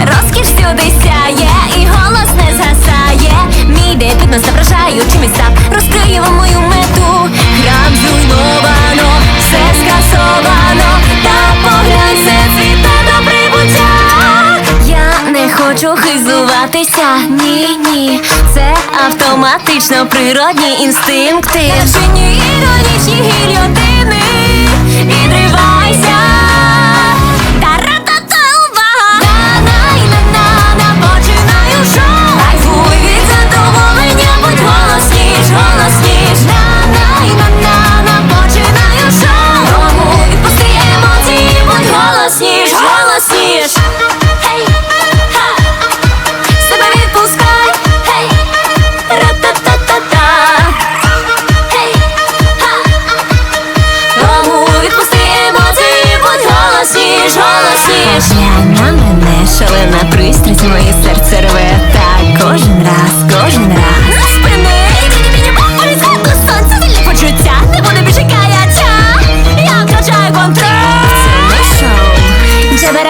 розкіш сюди сяє, і голос не засає, Мій дебют нас запражаю, чимось так розкриємо мою мету. Храм зруйновано, все скасовано, та поглянь, все цвіте до прибуття. Я не хочу хизуватися, ні, ні. Це автоматично природні інстинкти. Наші іронічні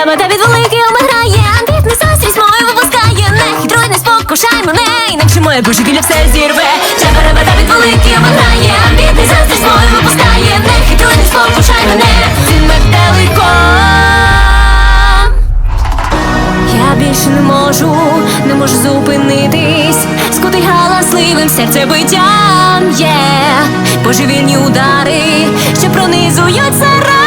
Джеберема та від великими грає, амбітний заздрість мою випускає. Не хитруй, не спокушай мене, інакше моє божевілля все зірве. Джеберема та від великими грає, амбітний заздрість мою випускає. Не хитруй, не спокушай мене, метеликом. Я більше не можу, не можу зупинитись, скутий галасливим серцебиттям є божевільні удари, що пронизують середини.